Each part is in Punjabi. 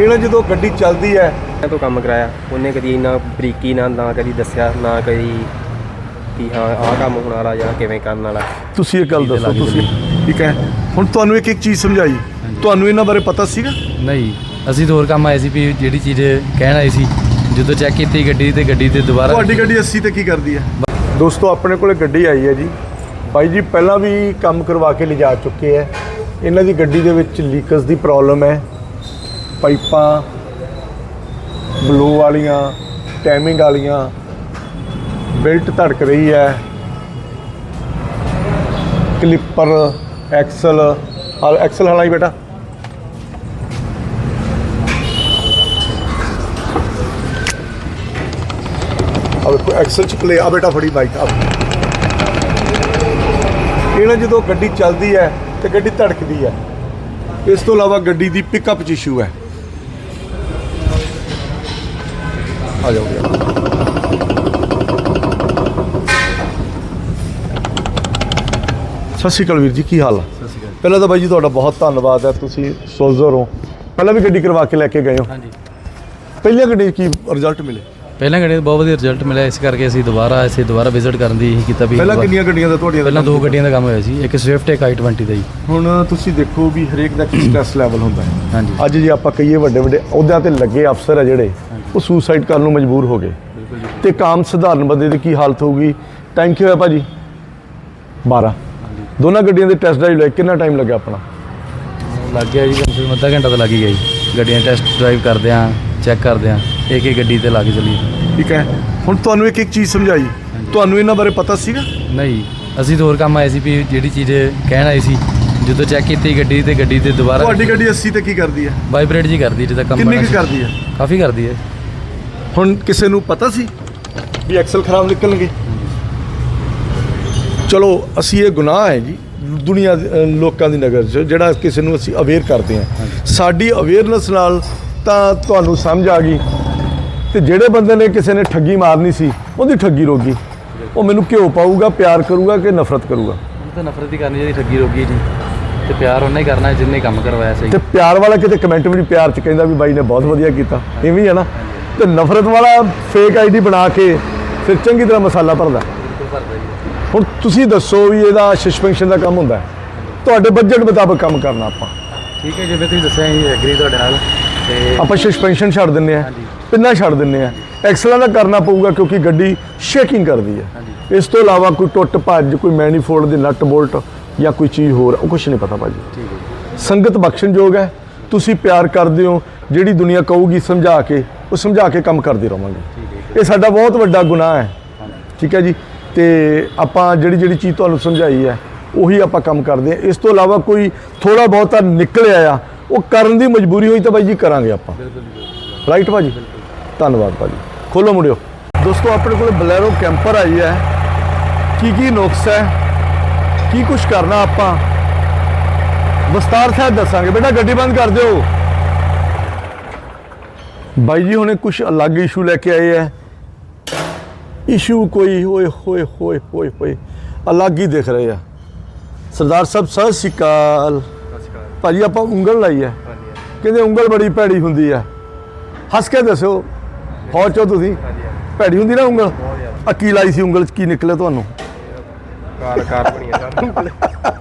ਇਹ ਨਾ ਜਦੋਂ ਗੱਡੀ ਚੱਲਦੀ ਹੈ ਮੈਂ ਤੋਂ ਕੰਮ ਕਰਾਇਆ। ਉਹਨੇ ਕਦੀ ਇੰਨਾ ਬਰੀਕੀ ਨਾਲ ਨਾ ਕਦੀ ਦੱਸਿਆ ਨਾ ਕਦੀ ਕਿ ਹਾਂ ਆਹ ਕੰਮ ਹੋਣ ਵਾਲਾ ਜਾਂ ਕਿਵੇਂ ਕਰਨ ਵਾਲਾ। ਤੁਸੀਂ ਇਹ ਗੱਲ ਦੱਸੋ ਤੁਸੀਂ ਠੀਕ ਹੈ? ਹੁਣ ਤੁਹਾਨੂੰ ਇੱਕ ਇੱਕ ਚੀਜ਼ ਸਮਝਾਈ। ਤੁਹਾਨੂੰ ਇਹਨਾਂ ਬਾਰੇ ਪਤਾ ਸੀਗਾ? ਨਹੀਂ। ਅਸੀਂ ਤਾਂ ਹੋਰ ਕੰਮ ਆਏ ਸੀ ਵੀ ਜਿਹੜੀ ਚੀਜ਼ ਕਹਿਣ ਆਏ ਸੀ ਜਦੋਂ ਚੈੱਕ ਕੀਤੀ ਗੱਡੀ ਤੇ ਗੱਡੀ ਤੇ ਦੁਬਾਰਾ ਤੁਹਾਡੀ ਗੱਡੀ 80 ਤੇ ਕੀ ਕਰਦੀ ਹੈ? ਦੋਸਤੋ ਆਪਣੇ ਕੋਲੇ ਗੱਡੀ ਆਈ ਹੈ ਜੀ। ਭਾਈ ਜੀ ਪਹਿਲਾਂ ਵੀ ਕੰਮ ਕਰਵਾ ਕੇ ਲਿਜਾ ਚੁੱਕੇ ਹੈ। ਇਹਨਾਂ ਦੀ ਗੱਡੀ ਦੇ ਵਿੱਚ ਲੀਕਸ ਦੀ ਪ੍ਰੋਬਲਮ ਹੈ। ਪਾਈਪਾਂ, ਬਲੋ ਵਾਲੀਆਂ ਟਾਈਮਿੰਗ ਵਾਲੀਆਂ ਬੈਲਟ ਧੜਕ ਰਹੀ ਹੈ। ਕਲਿੱਪਰ ਐਕਸਲ ਆ ਐਕਸਲ ਹਲਾਈ ਬੇਟਾ। ਆ ਐਕਸਲ ਚ ਪਲੇ ਆ ਬੇਟਾ ਫੜੀ ਬਾਈਕ ਆ ਇਹ ਨਾ ਜਦੋਂ ਗੱਡੀ ਚੱਲਦੀ ਹੈ ਤੇ ਗੱਡੀ ਧੜਕਦੀ ਹੈ, ਇਸ ਤੋਂ ਇਲਾਵਾ ਗੱਡੀ ਦੀ ਪਿਕਅਪ ਚ ਇਸ਼ੂ ਹੈ। ਆ ਜਾਓ ਜੀ ਸਤਿ ਸ਼੍ਰੀ ਅਕਾਲ ਵੀਰ ਜੀ ਕੀ ਹਾਲ ਆ? ਪਹਿਲਾਂ ਤਾਂ ਬਾਈ ਜੀ ਤੁਹਾਡਾ ਬਹੁਤ ਧੰਨਵਾਦ ਹੈ ਤੁਸੀਂ ਸੋਲਜ਼ਰ ਹੋ। ਪਹਿਲਾਂ ਵੀ ਗੱਡੀ ਕਰਵਾ ਕੇ ਲੈ ਕੇ ਗਏ ਹੋ। ਹਾਂਜੀ। ਪਹਿਲੀਆਂ ਗੱਡੀ 'ਚ ਕੀ ਰਿਜ਼ਲਟ ਮਿਲੇ? ਪਹਿਲਾਂ ਗੱਡੀ ਦਾ ਬਹੁਤ ਵਧੀਆ ਰਿਜ਼ਲਟ ਮਿਲਿਆ ਇਸ ਕਰਕੇ ਅਸੀਂ ਦੁਬਾਰਾ ਅਸੀਂ ਦੁਬਾਰਾ ਵਿਜ਼ਿਟ ਕਰਨ ਦੀ ਕੀਤਾ ਵੀ ਪਹਿਲਾਂ ਕਿੰਨੀਆਂ ਗੱਡੀਆਂ ਦਾ ਤੁਹਾਡੀਆਂ ਪਹਿਲਾਂ ਦੋ ਗੱਡੀਆਂ ਦਾ ਕੰਮ ਹੋਇਆ ਸੀ ਇੱਕ ਸਵਿਫਟ ਇੱਕ i20 ਦਾ ਜੀ। ਹੁਣ ਤੁਸੀਂ ਦੇਖੋ ਵੀ ਹਰੇਕ ਦਾ ਕੀ ਸਟ੍ਰੈਸ ਲੈਵਲ ਹੁੰਦਾ ਹੈ। ਹਾਂਜੀ। ਅੱਜ ਜੇ ਆਪਾਂ ਕਹੀਏ ਵੱਡੇ ਵੱਡੇ ਅਹੁਦਿਆਂ ਤੇ ਲੱਗੇ ਅਫਸਰ ਆ ਜਿਹੜੇ ਉਹ ਸੁਸਾਈਡ ਕਰਨ ਨੂੰ ਮਜਬੂਰ ਹੋ ਗਏ। ਤੇ ਕਾਮ ਸਧਾਰਨ ਬੰਦੇ ਦੀ ਕੀ ਹਾਲਤ ਹੋਊਗੀ? ਟਾਈਮ ਕੀ ਹੋਇਆ ਭਾਜੀ। 12 ਦੋਨਾਂ ਗੱਡੀਆਂ ਦੇ ਟੈਸਟ ਡਰਾਈਵ ਲੈ ਕਿੰਨਾ ਟਾਈਮ ਲੱਗਿਆ ਆਪਣਾ? ਲੱਗ ਗਿਆ ਜੀ ਕਮ ਸੇ ਕਮ ਅੱਧਾ ਘੰਟਾ ਤਾਂ ਲੱਗ ਹੀ ਗਿਆ ਜੀ। ਗੱਡੀਆਂ ਟੈਸਟ ਡਰਾਈਵ ਕਰਦੇ ਆ ਚੈੱਕ ਕਰਦੇ ਆ। ਇੱਕ ਇੱਕ ਗੱਡੀ ਤੇ ਲਾ ਕੇ ਚੱਲੀ। ਠੀਕ ਹੈ। ਹੁਣ ਤੁਹਾਨੂੰ ਇੱਕ ਇੱਕ ਚੀਜ਼ ਸਮਝਾਈ। ਤੁਹਾਨੂੰ ਇਹਨਾਂ ਬਾਰੇ ਪਤਾ ਸੀਗਾ? ਨਹੀਂ। ਅਸੀਂ ਤਾਂ ਹੋਰ ਕੰਮ ਆਏ ਸੀ ਵੀ ਜਿਹੜੀ ਚੀਜ਼ ਕਹਿਣ ਆਏ ਸੀ ਜਦੋਂ ਚੈੱਕ ਕੀਤੀ ਗੱਡੀ ਤੇ ਗੱਡੀ ਤੇ ਦੁਬਾਰਾ ਤੁਹਾਡੀ ਗੱਡੀ 80 ਤੇ ਕੀ ਕਰਦੀ ਹੈ? ਵਾਈਬ੍ਰੇਟ ਜੀ ਕਰਦੀ ਜਿੱਦਾਂ ਕੰਮ ਕਿੰਨੀ ਕੁ। ਕਰਦੀ ਹੈ? ਕਾਫੀ ਕਰਦੀ ਹੈ। ਹੁਣ ਕਿਸੇ ਨੂੰ ਪਤਾ ਸੀ ਵੀ ਐਕਸਲ ਖਰਾਬ ਨਿਕਲਣਗੇ? ਚਲੋ ਅਸੀਂ ਇਹ ਗੁਨਾਹ ਹੈ ਜੀ ਦੁਨੀਆ ਲੋਕਾਂ ਦੀ ਨਜ਼ਰ 'ਚ ਜਿਹੜਾ ਕਿਸੇ ਨੂੰ ਅਸੀਂ ਅਵੇਅਰ ਕਰਦੇ ਹਾਂ। ਸਾਡੀ ਅਵੇਅਰਨੈਸ ਨਾਲ ਤਾਂ ਤੁਹਾਨੂੰ ਸਮਝ ਆ ਗਈ। ਤੇ ਜਿਹੜੇ ਬੰਦੇ ਨੇ ਕਿਸੇ ਨੇ ਠੱਗੀ ਮਾਰਨੀ ਸੀ ਉਹਦੀ ਠੱਗੀ ਰੋਗੀ। ਉਹ ਮੈਨੂੰ ਘਿਓ ਪਾਊਗਾ ਪਿਆਰ ਕਰੂਗਾ ਕਿ ਨਫ਼ਰਤ ਕਰੂਗਾ? ਉਹ ਤਾਂ ਨਫ਼ਰਤ ਹੀ ਕਰਨੀ ਜਿਹੜੀ ਠੱਗੀ ਰੋਗੀ ਜੀ। ਤੇ ਪਿਆਰ ਉਹਨੇ ਹੀ ਕਰਨਾ ਜਿੰਨੇ ਕੰਮ ਕਰਵਾਇਆ ਸਹੀ। ਤੇ ਪਿਆਰ ਵਾਲਾ ਕਿਤੇ ਕਮੈਂਟ ਵੀ ਨਹੀਂ ਪਿਆਰ 'ਚ ਕਹਿੰਦਾ ਵੀ ਬਾਈ ਨੇ ਬਹੁਤ ਵਧੀਆ ਕੀਤਾ। ਇਵੇਂ ਹੀ ਹੈ ਨਾ? ਤੇ ਨਫ਼ਰਤ ਵਾਲਾ ਫੇਕ ਆਈਡੀ ਬਣਾ ਕੇ ਫਿਰ ਚੰਗੀ ਤਰ੍ਹਾਂ ਮਸਾਲਾ ਭਰਦਾ। ਹੁਣ ਤੁਸੀਂ ਦੱਸੋ ਵੀ ਇਹਦਾ ਸਸਪੈਂਸ਼ਨ ਦਾ ਕੰਮ ਹੁੰਦਾ ਹੈ। ਤੁਹਾਡੇ ਬਜਟ ਮੁਤਾਬਕ ਕੰਮ ਕਰਨਾ ਆਪਾਂ। ਠੀਕ ਹੈ ਜਿਵੇਂ ਤੁਸੀਂ ਦੱਸਿਆ ਅਸੀਂ ਐਗਰੀ ਤੁਹਾਡੇ ਨਾਲ। ਤੇ ਆਪਾਂ ਸਸਪੈਂਸ਼ਨ ਛੱਡ ਦਿੰਨੇ ਆ ਪਿੰਨਾ ਛੱਡ ਦਿੰਨੇ ਆ ਐਕਸਲਾਂ ਦਾ ਕਰਨਾ ਪਊਗਾ ਕਿਉਂਕਿ ਗੱਡੀ ਸ਼ੇਕਿੰਗ ਕਰਦੀ ਹੈ। ਇਸ ਤੋਂ ਇਲਾਵਾ ਕੋਈ ਟੁੱਟ ਭੱਜ ਕੋਈ ਮੈਨੀਫੋਲਡ ਦੇ ਨਟ ਬੋਲਟ ਜਾਂ ਕੋਈ ਚੀਜ਼ ਹੋਰ ਉਹ ਕੁਝ ਨਹੀਂ ਪਤਾ ਭਾਜੀ। ਠੀਕ ਹੈ ਸੰਗਤ ਬਖਸ਼ਣਯੋਗ ਹੈ। ਤੁਸੀਂ ਪਿਆਰ ਕਰਦੇ ਹੋ। ਜਿਹੜੀ ਦੁਨੀਆ ਕਹੂਗੀ ਸਮਝਾ ਕੇ ਉਹ ਸਮਝਾ ਕੇ ਕੰਮ ਕਰਦੇ ਰਵਾਂਗੇ। ਇਹ ਸਾਡਾ ਬਹੁਤ ਵੱਡਾ ਗੁਨਾਹ ਹੈ। ਠੀਕ ਹੈ ਜੀ? ਤੇ ਆਪਾਂ ਜਿਹੜੀ ਜਿਹੜੀ ਚੀਜ਼ ਤੁਹਾਨੂੰ ਸਮਝਾਈ ਹੈ, ਉਹੀ ਆਪਾਂ ਕੰਮ ਕਰਦੇ ਹਾਂ। ਇਸ ਤੋਂ ਇਲਾਵਾ ਕੋਈ ਥੋੜਾ ਬਹੁਤਾ ਨਿਕਲਿਆ ਆ, ਉਹ ਕਰਨ ਦੀ ਮਜਬੂਰੀ ਹੋਈ ਤਾਂ ਬਾਈ ਜੀ ਕਰਾਂਗੇ ਆਪਾਂ। ਰਾਈਟ ਭਾਜੀ? ਧੰਨਵਾਦ ਭਾਜੀ। ਖੋਲੋ ਮੁੜਿਓ ਦੋਸਤੋ, ਆਪਣੇ ਕੋਲ ਬਲੈਰੋ ਕੈਂਪਰ ਆਈ ਹੈ। ਕੀ ਕੀ ਨੁਕਸ ਹੈ? ਕੀ ਕੁਝ ਕਰਨਾ ਆਪਾਂ? ਵਿਸਤਾਰ ਸਾਹਿਬ ਦੱਸਾਂਗੇ। ਬੇਟਾ, ਗੱਡੀ ਬੰਦ ਕਰ ਦਿਓ। ਬਾਈ ਜੀ ਹੁਣੇ ਕੁਝ ਅਲੱਗ ਇਸ਼ੂ ਲੈ ਕੇ ਆਏ ਹੈ ਇਸ਼ੂ ਕੋਈ ਹੋਏ ਹੋਏ ਹੋਏ ਹੋਏ ਹੋਏ ਅਲੱਗ ਹੀ ਦਿਖ ਰਹੇ ਆ। ਸਰਦਾਰ ਸਾਹਿਬ ਸਤਿ ਸ਼੍ਰੀ ਅਕਾਲ। ਭਾਜੀ ਆਪਾਂ ਉਂਗਲ ਲਾਈ ਹੈ ਕਹਿੰਦੇ ਉਂਗਲ ਬੜੀ ਭੈੜੀ ਹੁੰਦੀ ਹੈ ਹੱਸ ਕੇ ਦੱਸੋ ਫੌਜ ਚੋਂ ਤੁਸੀਂ? ਭੈੜੀ ਹੁੰਦੀ ਨਾ ਉਂਗਲ? ਆ ਕੀ ਲਾਈ ਸੀ ਉਂਗਲ ਚ? ਕੀ ਨਿਕਲਿਆ ਤੁਹਾਨੂੰ? ਕਾਰ ਕਾਰ ਬਣੀ ਆ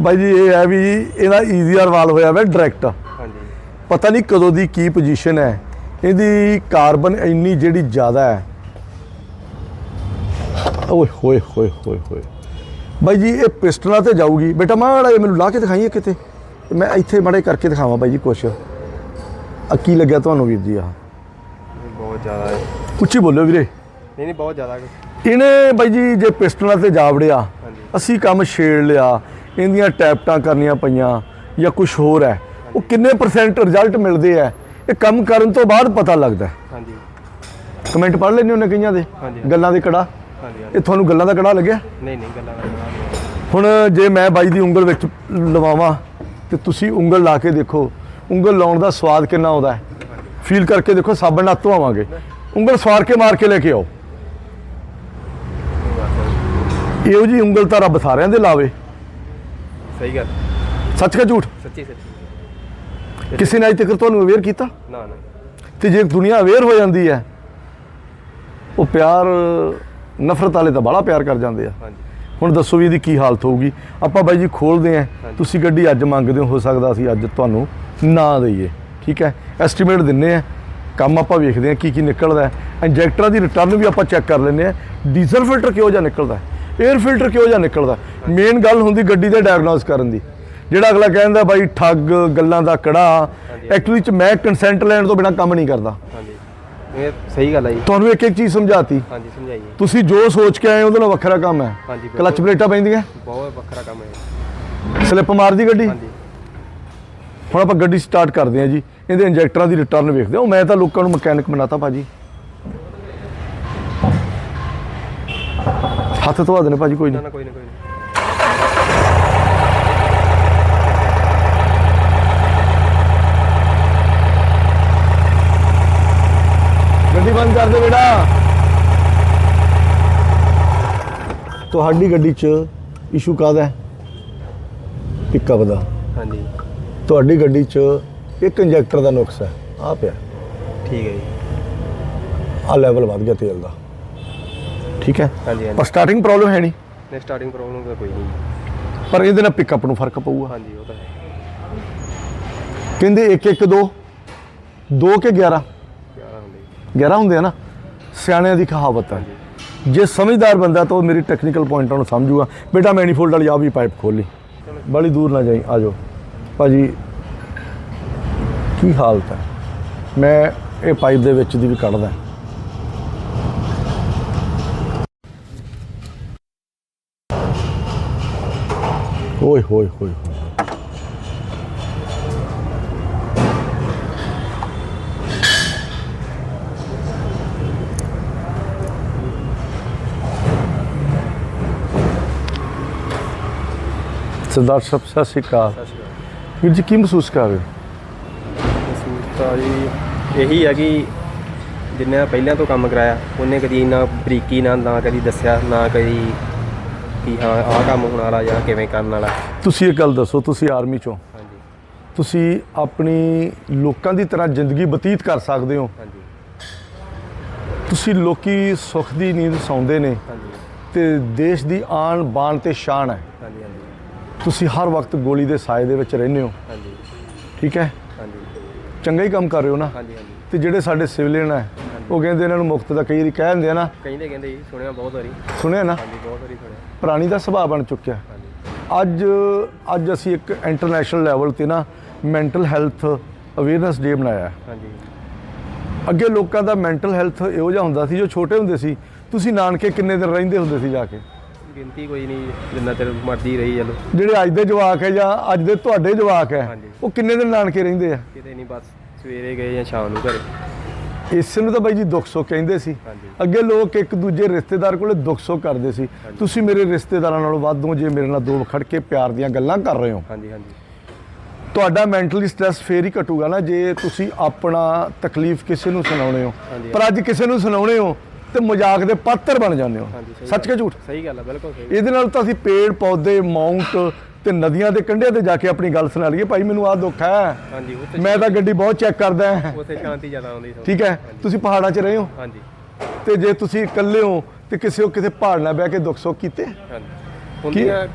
ਬਾਈ ਜੀ ਇਹ ਹੈ ਵੀ ਇਹਦਾ ਈਜ਼ੀਆਰ ਵਾਲ ਹੋਇਆ ਵਾ ਡਾਇਰੈਕਟ ਹਾਂਜੀ। ਪਤਾ ਨਹੀਂ ਕਦੋਂ ਦੀ ਕੀ ਪੋਜੀਸ਼ਨ ਹੈ। ਇਹਦੀ ਕਾਰਬਨ ਇੰਨੀ ਜਿਹੜੀ ਜ਼ਿਆਦਾ ਹੈ। ਓਏ ਹੋਏ ਹੋਏ ਹੋਏ ਹੋਏ। ਬਾਈ ਜੀ ਇਹ ਪਿਸਟਲਾਂ ਤੇ ਜਾਊਗੀ। ਬੇਟਾ ਮਾੜਾ ਜਿਹਾ ਮੈਨੂੰ ਲਾ ਕੇ ਦਿਖਾਈਏ ਕਿਤੇ। ਮੈਂ ਇੱਥੇ ਮਾੜੇ ਕਰਕੇ ਦਿਖਾਵਾਂ ਬਾਈ ਜੀ ਕੁਛ। ਆ ਕੀ ਲੱਗਿਆ ਤੁਹਾਨੂੰ ਵੀਰ ਜੀ ਆ? ਬਹੁਤ ਜ਼ਿਆਦਾ ਹੈ। ਉੱਚੀ ਬੋਲਿਓ ਵੀਰੇ। ਨਹੀਂ ਨਹੀਂ ਬਹੁਤ ਜ਼ਿਆਦਾ ਇਹਨੇ ਬਾਈ ਜੀ ਜੇ ਪਿਸਟਲਾਂ ਤੇ ਜਾ ਵੜਿਆ ਹਾਂਜੀ। ਅਸੀਂ ਕੰਮ ਛੇੜ ਲਿਆ ਇਹਦੀਆਂ ਟੈਪਟਾਂ ਕਰਨੀਆਂ ਪਈਆਂ ਜਾਂ ਕੁਝ ਹੋਰ ਹੈ ਉਹ ਕਿੰਨੇ ਪਰਸੈਂਟ ਰਿਜ਼ਲਟ ਮਿਲਦੇ ਆ ਇਹ ਕੰਮ ਕਰਨ ਤੋਂ ਬਾਅਦ ਪਤਾ ਲੱਗਦਾ। ਹਾਂਜੀ। ਕਮੈਂਟ ਪੜ੍ਹ ਲੈਂਦੇ ਉਹਨੇ ਕਈਆਂ ਦੇ? ਹਾਂਜੀ। ਗੱਲਾਂ ਦੇ ਕੜਾ? ਹਾਂਜੀ ਹਾਂਜੀ। ਇਹ ਤੁਹਾਨੂੰ ਗੱਲਾਂ ਦਾ ਕੜਾ ਲੱਗਿਆ? ਨਹੀਂ ਨਹੀਂ ਗੱਲਾਂ ਦਾ ਜਵਾਬ ਨਹੀਂ। ਹੁਣ ਜੇ ਮੈਂ ਬਾਈ ਦੀ ਉਂਗਲ ਵਿੱਚ ਲਵਾਵਾਂ ਤੇ ਤੁਸੀਂ ਉਂਗਲ ਲਾ ਕੇ ਦੇਖੋ ਉਂਗਲ ਲਾਉਣ ਦਾ ਸਵਾਦ ਕਿੰਨਾ ਆਉਂਦਾ ਹੈ। ਫੀਲ ਕਰਕੇ ਦੇਖੋ ਸਾਬਣ ਨਾਲ ਧੋਵਾਂਗੇ ਉਂਗਲ ਸਵਾਰ ਕੇ ਮਾਰ ਕੇ ਲੈ ਕੇ ਆਓ। ਇਹੋ ਜੀ ਉਂਗਲ ਤਾਂ ਰੱਬ ਸਾਰਿਆਂ ਦੇ ਲਾਵੇ। ਸਹੀ ਗੱਲ। ਸੱਚ ਕਾ ਝੂਠ? ਸੱਚੀ ਸੱਚੀ। ਕਿਸੇ ਨੇ ਅਜੇ ਤੱਕ ਤੁਹਾਨੂੰ ਅਵੇਅਰ ਕੀਤਾ? ਨਾ ਨਾ। ਤੇ ਜੇ ਦੁਨੀਆ ਅਵੇਅਰ ਹੋ ਜਾਂਦੀ ਹੈ ਉਹ ਪਿਆਰ ਨਫ਼ਰਤ ਵਾਲੇ ਤਾਂ ਬੜਾ ਪਿਆਰ ਕਰ ਜਾਂਦੇ ਆ। ਹਾਂਜੀ। ਹੁਣ ਦੱਸੋ ਵੀ ਇਹਦੀ ਕੀ ਹਾਲਤ ਹੋਊਗੀ? ਆਪਾਂ ਬਾਈ ਜੀ ਖੋਲਦੇ ਆਂ ਤੁਸੀਂ ਗੱਡੀ ਅੱਜ ਮੰਗਦੇ ਹੋ ਹੋ ਸਕਦਾ ਅਸੀਂ ਅੱਜ ਤੁਹਾਨੂੰ ਨਾ ਦਈਏ। ਠੀਕ ਹੈ? ਐਸਟੀਮੇਟ ਦਿੰਨੇ ਆ ਕੰਮ ਆਪਾਂ ਵੇਖਦੇ ਆ ਕੀ ਕੀ ਨਿਕਲਦਾ ਹੈ। ਇੰਜੈਕਟਰਾਂ ਦੀ ਰਿਟਰਨ ਵੀ ਆਪਾਂ ਚੈੱਕ ਕਰ ਲੈਂਦੇ ਆ ਡੀਜ਼ਲ ਫਿਲਟਰ ਕਿਹੋ ਜਿਹਾ ਨਿਕਲਦਾ 에ਅਰ ਫਿਲਟਰ ਕਿਹੋ ਜਿਹਾ ਨਿਕਲਦਾ ਮੇਨ ਗੱਲ ਹੁੰਦੀ ਗੱਡੀ ਦੇ ਡਾਇਗਨੋਸ ਕਰਨ ਦੀ। ਜਿਹੜਾ ਅਗਲਾ ਕਹਿੰਦਾ ਬਾਈ ਠੱਗ ਗੱਲਾਂ ਦਾ ਕੜਾ ਐਕਚੁਅਲੀ ਚ ਮੈਂ ਕੰਸੈਂਟ ਲੈਣ ਤੋਂ ਬਿਨਾ ਕੰਮ ਨਹੀਂ ਕਰਦਾ। ਹਾਂਜੀ। ਇਹ ਸਹੀ ਗੱਲ ਹੈ ਜੀ। ਤੁਹਾਨੂੰ ਇੱਕ ਇੱਕ ਚੀਜ਼ ਸਮਝਾਤੀ। ਹਾਂਜੀ ਸਮਝਾਈਏ ਤੁਸੀਂ ਜੋ ਸੋਚ ਕੇ ਆਏ ਉਹਦੇ ਨਾਲ ਵੱਖਰਾ ਕੰਮ ਹੈ। ਹਾਂਜੀ। ਕਲਚ ਪਲੇਟਾਂ ਪੈਂਦੀਆਂ? ਬਹੁਤ ਵੱਖਰਾ ਕੰਮ ਹੈ ਸਲਿੱਪ ਮਾਰਦੀ ਗੱਡੀ? ਹਾਂਜੀ। ਹੁਣ ਆਪਾਂ ਗੱਡੀ ਸਟਾਰਟ ਕਰਦੇ ਹਾਂ ਜੀ। ਇਹਦੇ ਇੰਜੈਕਟਰਾਂ ਦੀ ਰਿਟਰਨ ਵੇਖਦੇ ਹਾਂ। ਮੈਂ ਤਾਂ ਲੋਕਾਂ ਨੂੰ ਮਕੈਨਿਕ ਬਣਾਤਾ ਭਾਜੀ। ਹੱਥ ਧਵਾ ਦੇਣੇ ਭਾਜੀ ਕੋਈ ਨਹੀਂ। ਨਾ ਕੋਈ ਨਾ ਕੋਈ ਨਾ। ਬੰਦ ਕਰ ਦੇ ਬੇਟਾ। ਤੁਹਾਡੀ ਗੱਡੀ 'ਚ ਇਸ਼ੂ ਕਾਹਦਾ ਹੈ? ਪਿਕਅਪ ਦਾ ਹਾਂਜੀ। ਤੁਹਾਡੀ ਗੱਡੀ 'ਚ ਇੱਕ ਇੰਜੈਕਟਰ ਦਾ ਨੁਕਸ ਹੈ। ਆ ਪਿਆ। ਠੀਕ ਹੈ ਜੀ। ਆ ਲੈਵਲ ਵੱਧ ਗਿਆ ਤੇਲ ਦਾ। ਠੀਕ ਹੈ? ਹਾਂਜੀ ਪਰ ਸਟਾਰਟਿੰਗ ਪ੍ਰੋਬਲਮ ਹੈ ਨਹੀਂ। ਨੇ ਸਟਾਰਟਿੰਗ ਪ੍ਰੋਬਲਮ ਤਾਂ ਕੋਈ ਨਹੀਂ। ਪਰ ਇਹਦੇ ਨਾਲ ਪਿਕਅਪ ਨੂੰ ਫ਼ਰਕ ਪਊਗਾ। ਹਾਂਜੀ ਉਹ ਤਾਂ ਹੈ। ਕਹਿੰਦੇ 1 1 2 2 ਕੇ 11 ਪਿਆਰਾ ਹੁੰਦਾ ਜੀ 11 ਹੁੰਦੇ ਆ ਨਾ, ਸਿਆਣਿਆਂ ਦੀ ਕਹਾਵਤ ਹੈ ਜੇ ਸਮਝਦਾਰ ਬੰਦਾ ਤਾਂ ਉਹ ਮੇਰੀ ਟੈਕਨੀਕਲ ਪੁਆਇੰਟਾਂ ਨੂੰ ਸਮਝੂਗਾ। ਬੇਟਾ ਮੈਨੀਫੋਲਡ ਵਾਲੀ ਆ ਵੀ ਪਾਈਪ ਖੋਲੀ ਬੜੀ ਦੂਰ ਨਾ ਜਾਈ, ਆ ਜਾਓ। ਭਾਜੀ, ਕੀ ਹਾਲਤ ਹੈ ਮੈਂ ਇਹ ਪਾਈਪ ਦੇ ਵਿੱਚ ਦੀ ਵੀ ਕੱਢਦਾ। ਓਏ ਹੋਏ ਹੋਏ। ਸਰਦਾਰ ਸਾਹਿਬ ਸਤਿ ਸ਼੍ਰੀ ਅਕਾਲ। ਵੀਰ ਜੀ ਕੀ ਮਹਿਸੂਸ ਕਰ ਰਹੇ ਹੋ? ਮਹਿਸੂਸ ਤਾਂ ਜੀ ਇਹੀ ਹੈ ਕਿ ਜਿੰਨਾ ਪਹਿਲਾਂ ਤੋਂ ਕੰਮ ਕਰਾਇਆ ਉਹਨੇ ਕਦੀ ਇੰਨਾ ਬਰੀਕੀ ਨਾਲ ਨਾ ਕਦੀ ਦੱਸਿਆ ਨਾ ਕਦੀ ਕਿ ਹਾਂ ਆਹ ਕੰਮ ਹੋਣ ਵਾਲਾ ਜਾਂ ਕਿਵੇਂ ਕਰਨ ਵਾਲਾ। ਤੁਸੀਂ ਇਹ ਗੱਲ ਦੱਸੋ ਤੁਸੀਂ ਆਰਮੀ ਚੋਂ। ਹਾਂਜੀ। ਤੁਸੀਂ ਆਪਣੀ ਲੋਕਾਂ ਦੀ ਤਰ੍ਹਾਂ ਜ਼ਿੰਦਗੀ ਬਤੀਤ ਕਰ ਸਕਦੇ ਹੋ। ਹਾਂਜੀ। ਤੁਸੀਂ ਲੋਕੀ ਸੁੱਖ ਦੀ ਨੀਂਦ ਸੌਂਦੇ ਨੇ ਹਾਂਜੀ। ਤੇ ਦੇਸ਼ ਦੀ ਆਨ ਬਾਣ ਤੇ ਸ਼ਾਨ ਹੈ। ਹਾਂਜੀ ਹਾਂਜੀ। ਤੁਸੀਂ ਹਰ ਵਕਤ ਗੋਲੀ ਦੇ ਸਾਏ ਦੇ ਵਿੱਚ ਰਹਿੰਦੇ ਹੋ। ਹਾਂਜੀ। ਠੀਕ ਹੈ? ਹਾਂਜੀ। ਚੰਗਾ ਹੀ ਕੰਮ ਕਰ ਰਹੇ ਹੋ ਨਾ? ਹਾਂਜੀ ਹਾਂਜੀ। ਤੇ ਜਿਹੜੇ ਸਾਡੇ ਸਿਵਲੀਅਨ ਹੈ ਉਹ ਕਹਿੰਦੇ ਇਹਨਾਂ ਨੂੰ ਮੁਕਤ ਦਾ ਕਈ ਵਾਰੀ ਕਹਿ ਦਿੰਦੇ ਆ ਨਾ। ਕਹਿੰਦੇ ਕਹਿੰਦੇ ਜੀ ਸੁਣਿਆ ਬਹੁਤ ਵਾਰੀ। ਸੁਣਿਆ ਨਾ? ਹਾਂਜੀ ਬਹੁਤ ਵਾਰੀ ਸੁਣਿਆ। ਪ੍ਰਾਣੀ ਦਾ ਸੁਭਾਅ ਬਣ ਚੁੱਕਿਆ। ਹਾਂਜੀ। ਅੱਜ ਅੱਜ ਅਸੀਂ ਇੱਕ ਇੰਟਰਨੈਸ਼ਨਲ ਲੈਵਲ ਤੇ ਨਾ ਮੈਂਟਲ ਹੈਲਥ ਅਵੇਅਰਨੈਸ ਡੇ ਮਨਾਇਆ ਹੈ। ਹਾਂਜੀ। ਅੱਗੇ ਲੋਕਾਂ ਦਾ ਮੈਂਟਲ ਹੈਲਥ ਇਹੋ ਜਿਹਾ ਹੁੰਦਾ ਸੀ ਜੋ ਛੋਟੇ ਹੁੰਦੇ ਸੀ। ਤੁਸੀਂ ਨਾਨਕੇ ਕਿੰਨੇ ਦਿਨ ਰਹਿੰਦੇ ਹੁੰਦੇ ਸੀ ਜਾ ਕੇ? ਗਿਣਤੀ ਕੋਈ ਨਹੀਂ ਜਿੰਨਾ ਚਿਰ ਮਰਜ਼ੀ ਰਹੀ ਚਲੋ ਜਿਹੜੇ ਅੱਜ ਦੇ ਜਵਾਕ ਹੈ ਜਾਂ ਅੱਜ ਦੇ ਤੁਹਾਡੇ ਜਵਾਕ ਹੈ ਹਾਂਜੀ। ਉਹ ਕਿੰਨੇ ਦਿਨ ਨਾਨਕੇ ਰਹਿੰਦੇ ਆ? ਕਿਤੇ ਨਹੀਂ ਬਸ ਸਵੇਰੇ ਗਏ ਜਾਂ ਸ਼ਾਮ ਨੂੰ ਘਰੇ। ਇਸ ਨੂੰ ਤਾਂ ਬਾਈ ਜੀ ਦੁੱਖ ਸੁੱਖ ਕਹਿੰਦੇ ਸੀ। ਹਾਂਜੀ। ਅੱਗੇ ਲੋਕ ਇੱਕ ਦੂਜੇ ਰਿਸ਼ਤੇਦਾਰ ਕੋਲੇ ਦੁੱਖ ਸੁੱਖ ਕਰਦੇ ਸੀ। ਤੁਸੀਂ ਮੇਰੇ ਰਿਸ਼ਤੇਦਾਰਾਂ ਨਾਲੋਂ ਵੱਧ ਹੋ ਜੇ ਮੇਰੇ ਨਾਲ ਦੋ ਖੜ ਕੇ ਪਿਆਰ ਦੀਆਂ ਗੱਲਾਂ ਕਰ ਰਹੇ ਹੋ। ਹਾਂਜੀ ਹਾਂਜੀ। ਤੁਹਾਡਾ ਮੈਂਟਲੀ ਸਟ੍ਰੈਸ ਫੇਰ ਹੀ ਘਟੂਗਾ ਨਾ ਜੇ ਤੁਸੀਂ ਆਪਣਾ ਤਕਲੀਫ ਕਿਸੇ ਨੂੰ ਸੁਣਾਉਣੇ ਹੋ। ਹਾਂਜੀ। ਪਰ ਅੱਜ ਕਿਸੇ ਨੂੰ ਸੁਣਾਉਣੇ ਹੋ ਤੇ ਮਜ਼ਾਕ ਦੇ ਪਾਤਰ ਬਣ ਜਾਂਦੇ ਹੋ। ਸੱਚ ਕਿ ਝੂਠ? ਸਹੀ ਗੱਲ ਹੈ ਬਿਲਕੁਲ ਸਹੀ। ਇਹਦੇ ਨਾਲ ਤਾਂ ਅਸੀਂ ਪੇੜ ਪੌਦੇ ਮਾਊਂਟ ਤੇ ਨਦੀਆਂ ਦੇ ਕੰਢਿਆਂ ਤੇ ਜਾ ਕੇ ਆਪਣੀ ਗੱਲ ਸੁਣਾ ਲਈਏ। ਭਾਈ ਮੈਨੂੰ ਆਹ ਦੁੱਖ ਹੈ। ਹਾਂਜੀ ਮੈਂ ਤਾਂ ਗੱਡੀ ਬਹੁਤ ਚੈੱਕ ਕਰਦਾ ਹਾਂ। ਉਥੇ ਸ਼ਾਂਤੀ ਜ਼ਿਆਦਾ ਆਉਂਦੀ ਠੀਕ ਹੈ? ਤੁਸੀਂ ਪਹਾੜਾਂ 'ਚ ਰਹੇ ਹੋ? ਹਾਂਜੀ। ਤੇ ਜੇ ਤੁਸੀਂ ਇਕੱਲੇ ਹੋ ਤੇ ਕਿਸੇ ਉਹ ਕਿਸੇ ਪਹਾੜ ਨਾਲ ਬਹਿ ਕੇ ਦੁੱਖ ਸੁੱਖ ਕੀਤੇ? ਹਾਂਜੀ। ਹੁੰਦੀਆਂ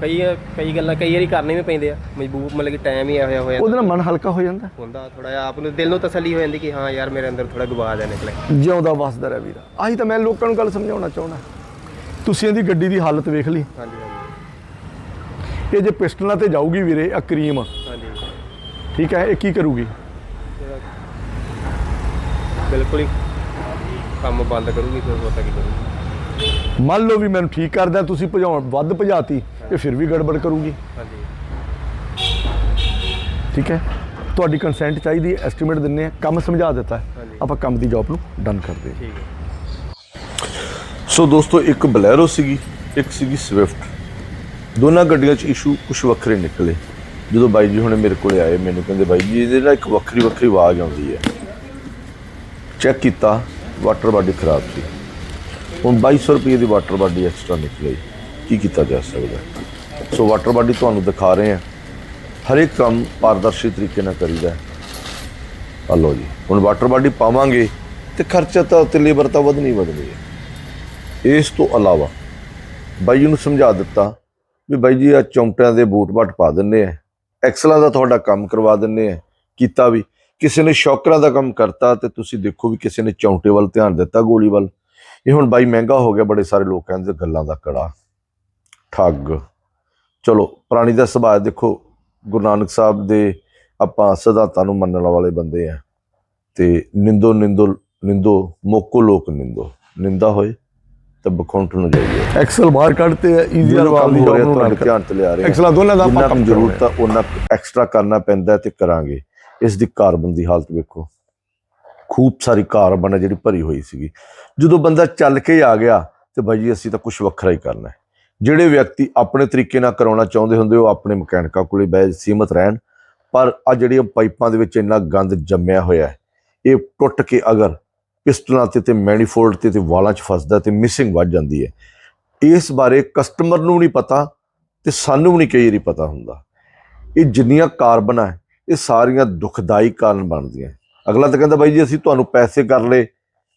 ਕਈ ਕਈ ਗੱਲਾਂ ਕਈ ਵਾਰੀ ਕਰਨੇ ਵੀ ਪੈਂਦੇ ਆ। ਮਜਬੂਰ ਮਤਲਬ ਕਿ ਟਾਈਮ ਹੀ ਆਇਆ ਹੋਇਆ ਉਹਦੇ ਨਾਲ ਮਨ ਹਲਕਾ ਹੋ ਜਾਂਦਾ। ਹੁੰਦਾ ਥੋੜਾ ਜਿਹਾ ਆਪ ਨੂੰ ਦਿਲ ਨੂੰ ਤਸੱਲੀ ਹੋ ਜਾਂਦੀ ਕਿ ਹਾਂ ਯਾਰ ਮੇਰੇ ਅੰਦਰ ਥੋੜਾ ਗਵਾਜ ਆ ਨਿਕਲੇ ਜਿਉਂਦਾ ਵਸਦਾ ਰਹਿ ਵੀਰਾ। ਆਹੀ ਤਾਂ ਮੈਂ ਲੋਕਾਂ ਨੂੰ ਗੱਲ ਸਮਝਾਉਣਾ ਚਾਹੁੰਦਾ। ਤੁਸੀਂ ਇਹਦੀ ਗੱਡੀ ਦੀ ਹਾਲਤ ਵੇਖ ਲਈ। ਹਾਂਜੀ ਹਾਂਜੀ। ਇਹ ਜੇ ਪਿਸਟਲਾਂ ਤੇ ਜਾਊਗੀ ਵੀਰੇ ਆ ਕਰੀਮ। ਹਾਂਜੀ। ਠੀਕ ਹੈ ਇਹ ਕੀ ਕਰੂਗੀ? ਬਿਲਕੁਲ ਹੀ ਕੰਮ ਬੰਦ ਕਰੂਗੀ ਫਿਰ ਪਤਾ ਕੀ ਕਰੂਗੀ। ਮੰਨ ਲਓ ਵੀ ਮੈਨੂੰ ਠੀਕ ਕਰਦਾ ਤੁਸੀਂ ਭਜਾਉਣ ਵੱਧ ਭਜਾਤੀ। ਇਹ ਫਿਰ ਵੀ ਗੜਬੜ ਕਰੂਗੀ। ਹਾਂਜੀ। ਠੀਕ ਹੈ? ਤੁਹਾਡੀ ਕੰਸੈਂਟ ਚਾਹੀਦੀ ਹੈ ਐਸਟੀਮੇਟ ਦਿੰਨੇ ਆ ਕੰਮ ਸਮਝਾ ਦਿੱਤਾ। ਆਪਾਂ ਕੰਮ ਦੀ ਜੌਬ ਨੂੰ ਡਨ ਕਰਦੇ ਹਾਂ ਠੀਕ ਹੈ। ਸੋ ਦੋਸਤੋ ਇੱਕ ਬਲੈਰੋ ਸੀਗੀ ਇੱਕ ਸੀਗੀ ਸਵਿਫਟ ਦੋਨਾਂ ਗੱਡੀਆਂ 'ਚ ਇਸ਼ੂ ਕੁਝ ਵੱਖਰੇ ਨਿਕਲੇ। ਜਦੋਂ ਬਾਈ ਜੀ ਹੁਣੇ ਮੇਰੇ ਕੋਲੇ ਆਏ ਮੈਨੂੰ ਕਹਿੰਦੇ ਬਾਈ ਜੀ ਇਹਦੇ ਨਾਲ ਇੱਕ ਵੱਖਰੀ ਵੱਖਰੀ ਆਵਾਜ਼ ਆਉਂਦੀ ਹੈ। ਚੈੱਕ ਕੀਤਾ ਵਾਟਰ ਬਾਡੀ ਖਰਾਬ ਸੀ। ਹੁਣ 2200 ਰੁਪਏ ਦੀ ਵਾਟਰ ਬਾਡੀ ਐਕਸਟਰਾ ਨਿਕਲ। ਕੀ ਕੀਤਾ ਜਾ ਸਕਦਾ ਸੋ ਵਾਟਰ ਬਾਡੀ ਤੁਹਾਨੂੰ ਦਿਖਾ ਰਹੇ ਹਾਂ। ਹਰੇਕ ਕੰਮ ਪਾਰਦਰਸ਼ੀ ਤਰੀਕੇ ਨਾਲ ਕਰੀਦਾ ਹੈ। ਆ ਲਓ ਜੀ, ਹੁਣ ਵਾਟਰ ਬਾਡੀ ਪਾਵਾਂਗੇ ਤੇ ਖਰਚਾ ਤਾਂ ਤੇ ਲੇਬਰ ਤਾਂ ਵਧਣੀ ਵਧਣੀ ਹੈ। ਇਸ ਤੋਂ ਇਲਾਵਾ ਬਾਈ ਜੀ ਨੂੰ ਸਮਝਾ ਦਿੱਤਾ ਵੀ ਬਾਈ ਜੀ ਆ ਚੌਂਟਿਆਂ ਦੇ ਬੂਟ ਬਾਟ ਪਾ ਦਿੰਨੇ ਆ। ਐਕਸਲਾਂ ਦਾ ਤੁਹਾਡਾ ਕੰਮ ਕਰਵਾ ਦਿੰਨੇ ਆ। ਕੀਤਾ ਵੀ ਕਿਸੇ ਨੇ ਸ਼ੌਕਰਾਂ ਦਾ ਕੰਮ ਕਰਤਾ ਤੇ ਤੁਸੀਂ ਦੇਖੋ ਵੀ ਕਿਸੇ ਨੇ ਚੌਂਟੇ ਵੱਲ ਧਿਆਨ ਦਿੱਤਾ, ਗੋਲੀ ਵੱਲ। ਇਹ ਹੁਣ ਬਾਈ ਮਹਿੰਗਾ ਹੋ ਗਿਆ, ਬੜੇ ਸਾਰੇ ਲੋਕ ਕਹਿੰਦੇ ਗੱਲਾਂ ਦਾ ਕੜਾ। ਠੱਗ। ਚਲੋ ਪ੍ਰਾਣੀ ਦਾ ਸੁਭਾਅ ਦੇਖੋ ਗੁਰੂ ਨਾਨਕ ਸਾਹਿਬ ਦੇ ਆਪਾਂ ਸਿਧਾਂਤਾਂ ਨੂੰ ਮੰਨਣ ਵਾਲੇ ਬੰਦੇ ਆ। ਤੇ ਨਿੰਦੋ ਨਿੰਦੋ ਨਿੰਦੋ ਮੋਕੋ ਲੋਕ ਨਿੰਦੋ। ਨਿੰਦਾ ਹੋਏ ਤਾਂ ਬਖੌਂਟ ਨੂੰ ਜਾਈਏ। ਐਕਸਲ ਬਾਹਰ ਕੱਢਤੇ ਈਜ਼ੀ ਜਿਹੜਾ ਵਾਲ ਦੀ ਹੋ ਜੋਬ ਨੂੰ ਧਿਆਨ ਤੇ ਲਿਆ ਰਹੇ। ਐਕਸਲਾਂ ਦੋਨਾਂ ਦਾ ਆਪਾਂ ਕੰਮ ਜ਼ਰੂਰਤ ਆ ਉਹਨਾਂ ਐਕਸਟਰਾ ਕਰਨਾ ਪੈਂਦਾ ਤੇ ਕਰਾਂਗੇ। ਇਸ ਦੀ ਕਾਰਬਨ ਦੀ ਹਾਲਤ ਵੇਖੋ। ਖੂਬ ਸਾਰੀ ਕਾਰਬਨ ਹੈ ਜਿਹੜੀ ਭਰੀ ਹੋਈ ਸੀਗੀ। ਜਦੋਂ ਬੰਦਾ ਚੱਲ ਕੇ ਆ ਗਿਆ ਤੇ ਜੀ ਅਸੀਂ ਤਾਂ ਕੁਝ ਵੱਖਰਾ ਹੀ ਕਰਨਾ ਹੈ। ਜਿਹੜੇ ਵਿਅਕਤੀ ਆਪਣੇ ਤਰੀਕੇ ਨਾਲ ਕਰਾਉਣਾ ਚਾਹੁੰਦੇ ਹੁੰਦੇ, ਉਹ ਆਪਣੇ ਮਕੈਨਿਕਾਂ ਕੋਲੇ ਬਹਿ ਸੀਮਤ ਰਹਿਣ। ਪਰ ਆ ਜਿਹੜੀਆਂ ਪਾਈਪਾਂ ਦੇ ਵਿੱਚ ਇੰਨਾ ਗੰਦ ਜੰਮਿਆ ਹੋਇਆ ਹੈ, ਇਹ ਟੁੱਟ ਕੇ ਅਗਰ ਪਿਸਟਨਾਂ ਤੇ ਤੇ ਮੈਨੀਫੋਲਡ ਤੇ ਤੇ ਵਾਲਾਂ 'ਚ ਫਸਦਾ ਤੇ ਮਿਸਿੰਗ ਵੱਧ ਜਾਂਦੀ ਹੈ। ਇਸ ਬਾਰੇ ਕਸਟਮਰ ਨੂੰ ਨਹੀਂ ਪਤਾ ਤੇ ਸਾਨੂੰ ਵੀ ਨਹੀਂ ਕਈ ਵਾਰੀ ਪਤਾ ਹੁੰਦਾ। ਇਹ ਜਿੰਨੀਆਂ ਕਾਰਬਨ ਹੈ, ਇਹ ਸਾਰੀਆਂ ਦੁਖਦਾਈ ਕਾਰਨ ਬਣਦੀਆਂ ਅਗਲਾ ਤਾਂ ਕਹਿੰਦਾ ਬਾਈ ਜੀ ਅਸੀਂ ਤੁਹਾਨੂੰ ਪੈਸੇ ਕਰ ਲਏ,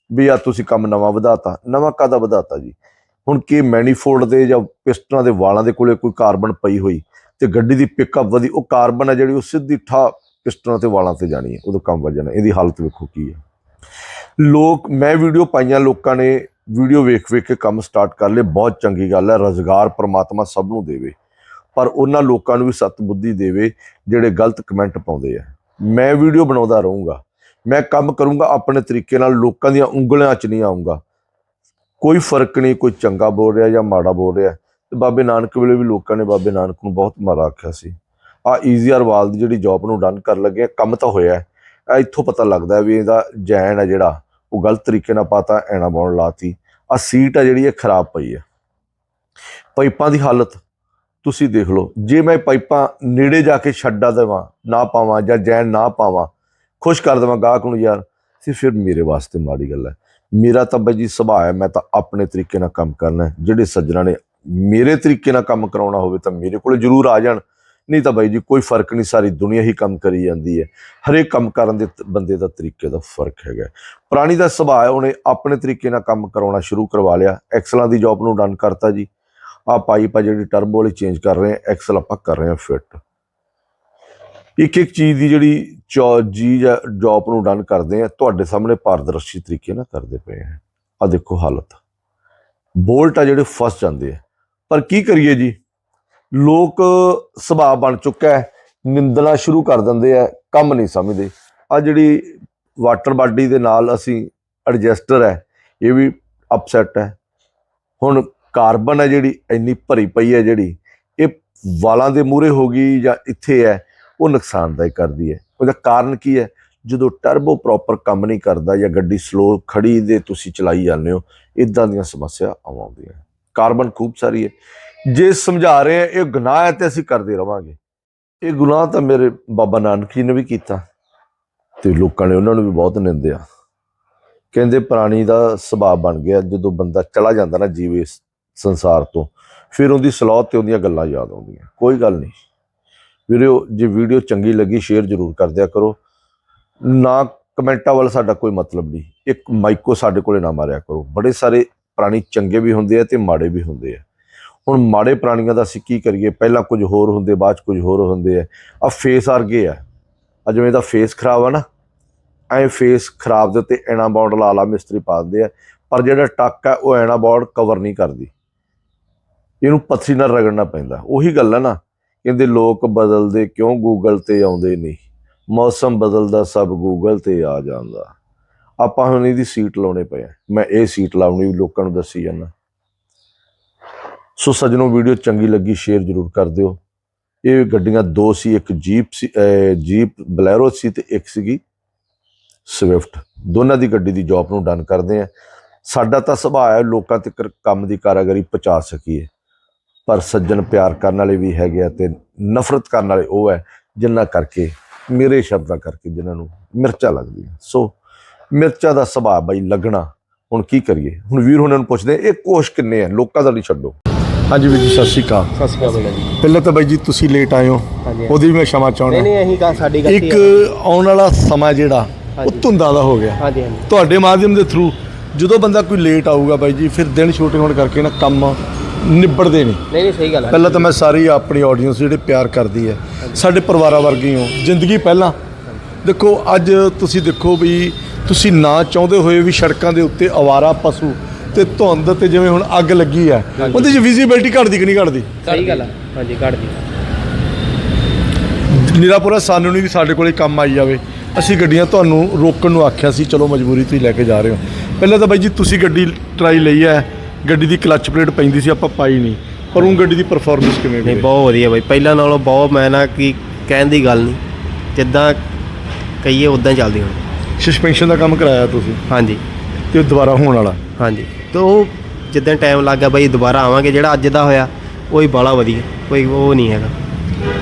ਵੀ ਆ ਤੁਸੀਂ ਕੰਮ ਨਵਾਂ ਵਧਾਤਾ, ਨਵਾਂ ਕਾਦਾ ਵਧਾਤਾ ਜੀ? ਹੁਣ ਕੀ ਮੈਨੀਫੋਲਡ ਦੇ ਜਾਂ ਪਿਸਟਨਾਂ ਦੇ ਵਾਲਾਂ ਦੇ ਕੋਲੇ ਕੋਈ ਕਾਰਬਨ ਪਈ ਹੋਈ ਤੇ ਗੱਡੀ ਦੀ ਪਿਕਅਪ ਵਧੀ, ਉਹ ਕਾਰਬਨ ਹੈ ਜਿਹੜੀ ਉਹ ਸਿੱਧੀ ਠਾ ਪਿਸਟਨਾਂ ਤੇ ਵਾਲਾਂ ਤੇ ਜਾਣੀ ਹੈ ਉਦੋਂ ਕੰਮ ਵੱਜਣਾ ਇਹਦੀ ਹਾਲਤ ਵੇਖੋ ਕੀ ਹੈ। ਲੋਕ, ਮੈਂ ਵੀਡੀਓ ਪਾਈਆਂ ਲੋਕਾਂ ਨੇ, ਵੀਡੀਓ ਵੇਖ ਵੇਖ ਕੇ ਕੰਮ ਸਟਾਰਟ ਕਰ ਲਏ, ਬਹੁਤ ਚੰਗੀ ਗੱਲ ਹੈ, ਰਜ਼ਗਾਰ ਪ੍ਰਮਾਤਮਾ ਸਭ ਨੂੰ ਦੇਵੇ, ਪਰ ਉਹਨਾਂ ਲੋਕਾਂ ਨੂੰ ਵੀ ਸਤ ਬੁੱਧੀ ਦੇਵੇ ਜਿਹੜੇ ਗਲਤ ਕਮੈਂਟ ਪਾਉਂਦੇ ਆ। ਮੈਂ ਵੀਡੀਓ ਬਣਾਉਂਦਾ ਰਹੂੰਗਾ, ਮੈਂ ਕੰਮ ਕਰੂੰਗਾ ਆਪਣੇ ਤਰੀਕੇ ਨਾਲ, ਲੋਕਾਂ ਦੀਆਂ ਉਂਗਲਾਂ 'ਚ ਨਹੀਂ ਆਉਂਗਾ ਕੋਈ ਫ਼ਰਕ ਨਹੀਂ, ਕੋਈ ਚੰਗਾ ਬੋਲ ਰਿਹਾ ਜਾਂ ਮਾੜਾ ਬੋਲ ਰਿਹਾ। ਤੇ ਬਾਬੇ ਨਾਨਕ ਵੇਲੇ ਵੀ ਲੋਕਾਂ ਨੇ ਬਾਬੇ ਨਾਨਕ ਨੂੰ ਬਹੁਤ ਮਾੜਾ ਆਖਿਆ ਸੀ। ਆ ਈਜ਼ੀਆਰ ਵਾਲ ਦੀ ਜਿਹੜੀ ਜੌਬ ਨੂੰ ਡਨ ਕਰਨ ਲੱਗੇ ਕੰਮ ਤਾਂ ਹੋਇਆ ਹੈ। ਇੱਥੋਂ ਪਤਾ ਲੱਗਦਾ ਵੀ ਇਹਦਾ ਜੈਨ ਹੈ ਜਿਹੜਾ, ਉਹ ਗਲਤ ਤਰੀਕੇ ਨਾਲ ਪਾਤਾ ਐਣਾ ਪਾਉਣ ਲਾਤੀ। ਆ ਸੀਟ ਆ ਜਿਹੜੀ ਇਹ ਖਰਾਬ ਪਈ ਹੈ ਪਾਈਪਾਂ ਦੀ ਹਾਲਤ ਤੁਸੀਂ ਦੇਖ ਲਓ। ਜੇ ਮੈਂ ਪਾਈਪਾਂ ਨੇੜੇ ਜਾ ਕੇ ਛੱਡਾ ਦੇਵਾਂ, ਨਾ ਪਾਵਾਂ ਜਾਂ ਜੈਨ ਨਾ ਪਾਵਾਂ, ਖੁਸ਼ ਕਰ ਦੇਵਾਂ ਗਾਹਕ ਨੂੰ, ਯਾਰ, ਤੇ ਫਿਰ ਮੇਰੇ ਵਾਸਤੇ ਮਾੜੀ ਗੱਲ ਹੈ। ਮੇਰਾ ਤਾਂ ਬਾਈ ਜੀ ਸੁਭਾਅ ਹੈ, ਮੈਂ ਤਾਂ ਆਪਣੇ ਤਰੀਕੇ ਨਾਲ ਕੰਮ ਕਰਨਾ ਜਿਹੜੇ ਸੱਜਣਾ ਨੇ ਮੇਰੇ ਤਰੀਕੇ ਨਾਲ ਕੰਮ ਕਰਾਉਣਾ ਹੋਵੇ ਤਾਂ ਮੇਰੇ ਕੋਲ ਜ਼ਰੂਰ ਆ ਜਾਣ। ਨਹੀਂ ਤਾਂ ਬਾਈ ਜੀ ਕੋਈ ਫ਼ਰਕ ਨਹੀਂ, ਸਾਰੀ ਦੁਨੀਆ ਹੀ ਕੰਮ ਕਰੀ ਜਾਂਦੀ ਹੈ। ਹਰੇਕ ਕੰਮ ਕਰਨ ਦੇ ਬੰਦੇ ਦਾ ਤਰੀਕੇ ਦਾ ਫ਼ਰਕ ਹੈਗਾ ਪ੍ਰਾਣੀ ਦਾ ਸੁਭਾਅ ਹੈ, ਉਹਨੇ ਆਪਣੇ ਤਰੀਕੇ ਨਾਲ ਕੰਮ ਕਰਾਉਣਾ ਸ਼ੁਰੂ ਕਰਵਾ ਲਿਆ। ਐਕਸਲਾਂ ਦੀ ਜੌਬ ਨੂੰ ਡਨ ਕਰਤਾ ਜੀ। ਆ ਪਾਈਪ ਆ ਜਿਹੜੀ ਟਰਬੋ ਵਾਲੀ ਚੇਂਜ ਕਰ ਰਹੇ ਆ ਐਕਸਲ ਆਪਾਂ ਕਰ ਰਹੇ ਆ ਫਿੱਟ ਇੱਕ ਇੱਕ ਚੀਜ਼ ਦੀ ਜਿਹੜੀ ਚੌ- ਜੀ ਜਾਂ ਜੌਬ ਨੂੰ ਡਨ ਕਰਦੇ ਆ, ਤੁਹਾਡੇ ਸਾਹਮਣੇ ਪਾਰਦਰਸ਼ੀ ਤਰੀਕੇ ਨਾਲ ਕਰਦੇ ਪਏ ਆ। ਆ ਦੇਖੋ ਹਾਲਤ। ਬੋਲਟ ਆ ਜਿਹੜੇ ਫਸ ਜਾਂਦੇ ਆ। ਪਰ ਕੀ ਕਰੀਏ ਜੀ? ਲੋਕ ਸੁਭਾਅ ਬਣ ਚੁੱਕਾ ਹੈ, ਨਿੰਦਣਾ ਸ਼ੁਰੂ ਕਰ ਦਿੰਦੇ ਆ, ਕੰਮ ਨਹੀਂ ਸਮਝਦੇ। ਆ ਜਿਹੜੀ ਵਾਟਰ ਬਾਡੀ ਦੇ ਨਾਲ ਅਸੀਂ ਐਡਜਸਟਰ ਹੈ, ਇਹ ਵੀ ਅਪਸੈਟ ਹੈ। ਹੁਣ ਕਾਰਬਨ ਹੈ ਜਿਹੜੀ, ਇੰਨੀ ਭਰੀ ਪਈ ਹੈ ਜਿਹੜੀ, ਇਹ ਵਾਲਾਂ ਦੇ ਮੂਹਰੇ ਹੋ ਗਈ ਜਾਂ ਇੱਥੇ ਹੈ ਉਹ ਨੁਕਸਾਨਦਾਇਕ ਕਰਦੀ ਹੈ। ਉਹਦਾ ਕਾਰਨ ਕੀ ਹੈ? ਜਦੋਂ ਟਰਬੋ ਪ੍ਰੋਪਰ ਕੰਮ ਨਹੀਂ ਕਰਦਾ ਜਾਂ ਗੱਡੀ ਸਲੋ ਖੜੀ ਦੇ ਤੁਸੀਂ ਚਲਾਈ ਜਾਂਦੇ ਹੋ ਇਦਾਂ ਦੀਆਂ ਸਮੱਸਿਆ ਆਉਂਦੀਆਂ ਕਾਰਬਨ ਖੂਬ ਸਾਰੀ ਹੈ। ਜੇ ਸਮਝਾ ਰਹੇ ਆ ਇਹ ਗੁਨਾਹ ਹੈ ਤੇ ਅਸੀਂ ਕਰਦੇ ਰਵਾਂਗੇ। ਇਹ ਗੁਨਾਹ ਤਾਂ ਮੇਰੇ ਬਾਬਾ ਨਾਨਕ ਜੀ ਨੇ ਵੀ ਕੀਤਾ ਤੇ ਲੋਕਾਂ ਨੇ ਉਹਨਾਂ ਨੂੰ ਵੀ ਬਹੁਤ ਨਿੰਦਿਆ। ਕਹਿੰਦੇ ਪ੍ਰਾਣੀ ਦਾ ਸੁਭਾਅ ਬਣ ਗਿਆ, ਜਦੋਂ ਬੰਦਾ ਚਲਾ ਜਾਂਦਾ ਨਾ ਜੀਵ ਇਸ ਸੰਸਾਰ ਤੋਂ, ਫਿਰ ਉਹਦੀ ਸਲਾਹ ਤੇ ਉਹਦੀਆਂ ਗੱਲਾਂ ਯਾਦ ਆਉਂਦੀਆਂ। ਕੋਈ ਗੱਲ ਨਹੀਂ। ਵੀਡੀਓ ਜੇ ਵੀਡੀਓ ਚੰਗੀ ਲੱਗੀ ਸ਼ੇਅਰ ਜ਼ਰੂਰ ਕਰ ਦਿਆ ਕਰੋ। ਨਾ ਕਮੈਂਟਾਂ ਵੱਲ ਸਾਡਾ ਕੋਈ ਮਤਲਬ ਨਹੀਂ। ਇੱਕ ਮਾਈਕੋ ਸਾਡੇ ਕੋਲੇ ਨਾ ਮਾਰਿਆ ਕਰੋ। ਬੜੇ ਸਾਰੇ ਪ੍ਰਾਣੀ ਚੰਗੇ ਵੀ ਹੁੰਦੇ ਆ ਤੇ ਮਾੜੇ ਵੀ ਹੁੰਦੇ ਆ। ਹੁਣ ਮਾੜੇ ਪ੍ਰਾਣੀਆਂ ਦਾ ਅਸੀਂ ਕੀ ਕਰੀਏ? ਪਹਿਲਾਂ ਕੁਝ ਹੋਰ ਹੁੰਦੇ, ਬਾਅਦ 'ਚ ਕੁਝ ਹੋਰ ਹੁੰਦੇ ਆ। ਆ ਫੇਸ ਵਰਗੇ ਆ। ਆ ਜਿਵੇਂ ਦਾ ਫੇਸ ਖਰਾਬ ਆ ਨਾ, ਐ ਫੇਸ ਖਰਾਬ ਦੇ ਉੱਤੇ ਐਣਾ ਬੌਂਡ ਲਾ ਲਾ ਮਿਸਤਰੀ ਪਾ ਦਿੰਦੇ ਆ। ਪਰ ਜਿਹੜਾ ਟੱਕ ਆ, ਉਹ ਐਣਾ ਬੌਂਡ ਕਵਰ ਨਹੀਂ ਕਰਦੀ। ਇਹਨੂੰ ਪੱਥਰੀ ਨਾਲ ਰਗੜਨਾ ਪੈਂਦਾ। ਉਹੀ ਗੱਲ ਆ ਨਾ। ਕਹਿੰਦੇ ਲੋਕ ਬਦਲਦੇ ਕਿਉਂ ਗੂਗਲ ਤੇ ਆਉਂਦੇ ਨਹੀਂ? ਮੌਸਮ ਬਦਲਦਾ ਸਭ ਗੂਗਲ ਤੇ ਆ ਜਾਂਦਾ। ਆਪਾਂ ਹੁਣ ਇਹਦੀ ਸੀਟ ਲਾਉਣੇ ਪਏ ਆ ਮੈਂ ਇਹ ਸੀਟ ਲਾਉਣੀ ਵੀ ਲੋਕਾਂ ਨੂੰ ਦੱਸੀ ਜਾਂਦਾ। ਸੋ ਸੱਜਣੋ, ਵੀਡੀਓ ਚੰਗੀ ਲੱਗੀ, ਸ਼ੇਅਰ ਜ਼ਰੂਰ ਕਰ ਦਿਓ। ਇਹ ਗੱਡੀਆਂ ਦੋ ਸੀ, ਇੱਕ ਜੀਪ ਸੀ ਜੀਪ ਬਲੈਰੋ ਸੀ ਤੇ ਇੱਕ ਸੀਗੀ ਸਵਿਫਟ ਦੋਨਾਂ ਦੀ ਗੱਡੀ ਦੀ ਜੌਬ ਨੂੰ ਡਨ ਕਰਦੇ ਆ ਸਾਡਾ ਤਾਂ ਸੁਭਾਅ ਹੈ, ਲੋਕਾਂ ਤੱਕ ਕੰਮ ਦੀ ਕਾਰਾਗਰੀ ਪਹੁੰਚਾ ਸਕੀਏ। ਪਰ ਸੱਜਣ ਪਿਆਰ ਕਰਨ ਵਾਲੇ ਵੀ ਹੈਗੇ ਆ ਤੇ ਨਫ਼ਰਤ ਕਰਨ ਵਾਲੇ ਉਹ ਹੈ ਜਿਨ੍ਹਾਂ ਕਰਕੇ ਮੇਰੇ ਸ਼ਬਦਾਂ ਕਰਕੇ ਜਿਨ੍ਹਾਂ ਨੂੰ ਮਿਰਚਾ ਲੱਗਦੀ ਸੋ ਮਿਰਚਾ ਦਾ ਸੁਭਾਅ ਬਈ ਲੱਗਣਾ ਹੁਣ ਕੀ ਕਰੀਏ? ਹੁਣ ਵੀਰ ਹੁਣਾਂ ਨੂੰ ਪੁੱਛਦੇ ਇਹ ਕੋਸ਼ ਕਿੰਨੇ ਆ? ਲੋਕਾਂ ਦਾ ਨਹੀਂ ਛੱਡੋ। ਹਾਂਜੀ ਵੀਰ ਜੀ ਸਤਿ ਸ਼੍ਰੀ ਅਕਾਲ। ਸਤਿ ਸ਼੍ਰੀ ਅਕਾਲ ਜੀ। ਪਹਿਲਾਂ ਤਾਂ ਬਾਈ ਜੀ ਤੁਸੀਂ ਲੇਟ ਆਏ ਹੋ। ਉਹਦੀ ਵੀ ਮੈਂ ਸ਼ਮਾ ਚਾਹਣਾ ਨਹੀਂ ਨਹੀਂ ਅਸੀਂ ਕਾ ਸਾਡੀ ਗੱਲ ਇੱਕ ਆਉਣ ਵਾਲਾ ਸਮਾਂ ਜਿਹੜਾ ਉਹ ਧੁੰਦਾਂ ਦਾ ਹੋ ਗਿਆ। ਹਾਂਜੀ ਹਾਂਜੀ। ਤੁਹਾਡੇ ਮਾਧਿਅਮ ਦੇ ਥਰੂ ਜਦੋਂ ਬੰਦਾ ਕੋਈ ਲੇਟ ਆਊਗਾ ਬਾਈ ਜੀ ਫਿਰ ਦਿਨ ਛੋਟੇ ਹੋਣ ਕਰਕੇ ਨਾ ਕੰਮ ਨਿਬੜਦੇ ਨਹੀਂ। ਨਹੀਂ ਨਹੀਂ ਸਹੀ ਗੱਲ ਹੈ। ਪਹਿਲਾਂ ਤਾਂ ਮੈਂ ਸਾਰੀ ਆਪਣੀ ਆਡੀਅנס ਜਿਹੜੇ ਪਿਆਰ ਕਰਦੀ ਹੈ ਸਾਡੇ ਪਰਿਵਾਰਾਂ ਵਰਗੀ ਹੋ ਜ਼ਿੰਦਗੀ ਪਹਿਲਾਂ। ਦੇਖੋ ਅੱਜ ਤੁਸੀਂ ਦੇਖੋ ਵੀ ਤੁਸੀਂ ਨਾ ਚਾਹੁੰਦੇ ਹੋਏ ਵੀ ਸੜਕਾਂ ਦੇ ਉੱਤੇ ਆਵਾਰਾ ਪਸ਼ੂ ਤੇ ਧੁੰਦ ਤੇ ਜਿਵੇਂ ਹੁਣ ਅੱਗ ਲੱਗੀ ਹੈ ਉਹਦੇ 'ਚ ਵਿਜ਼ਿਬਿਲਟੀ ਘਟਦੀ ਕਿ ਨਹੀਂ ਘਟਦੀ? ਸਹੀ ਗੱਲ ਹੈ। ਹਾਂਜੀ ਕੱਢ ਦੀ ਨਿਰਾਪੁਰਾ ਸਾਨੂੰ ਨਹੀਂ ਵੀ ਸਾਡੇ ਕੋਲੇ ਕੰਮ ਆਈ ਜਾਵੇ। ਅਸੀਂ ਗੱਡੀਆਂ ਤੁਹਾਨੂੰ ਰੋਕਣ ਨੂੰ ਆਖਿਆ ਸੀ ਚਲੋ ਮਜਬੂਰੀ ਤੁਸੀਂ ਲੈ ਕੇ ਜਾ ਰਹੇ ਹੋ। ਪਹਿਲਾਂ ਤਾਂ ਬਾਈ ਜੀ ਤੁਸੀਂ ਗੱਡੀ ਟਰਾਈ ਲਈ ਹੈ ਗੱਡੀ ਦੀ ਕਲੱਚ ਪਲੇਟ ਪੈਂਦੀ ਸੀ ਆਪਾਂ ਪਾਈ ਨਹੀਂ। ਪਰ ਉਹ ਗੱਡੀ ਦੀ ਪਰਫਾਰਮੈਂਸ ਕਿਵੇਂ ਨਹੀਂ ਗਈ ਬਹੁਤ ਵਧੀਆ ਬਾਈ। ਪਹਿਲਾਂ ਨਾਲੋਂ ਬਹੁਤ ਮੈਂ ਨਾ ਕੀ ਕਹਿਣ ਦੀ ਗੱਲ ਨਹੀਂ। ਜਿੱਦਾਂ ਕਹੀਏ ਉਦਾਂ ਚੱਲਦੀ ਹੁਣ। ਸਸਪੈਂਸ਼ਨ ਦਾ ਕੰਮ ਕਰਾਇਆ ਤੁਸੀਂ? ਹਾਂਜੀ। ਤੇ ਉਹ ਦੁਬਾਰਾ ਹੋਣ ਵਾਲਾ? ਹਾਂਜੀ। ਤੇ ਉਹ ਜਿੱਦਾਂ ਟਾਈਮ ਲੱਗ ਗਿਆ ਬਾਈ ਦੁਬਾਰਾ ਆਵਾਂਗੇ। ਜਿਹੜਾ ਅੱਜ ਦਾ ਹੋਇਆ ਉਹ ਹੀ ਬਾਲਾ ਵਧੀਆ। ਕੋਈ ਉਹ ਨਹੀਂ ਹੈਗਾ।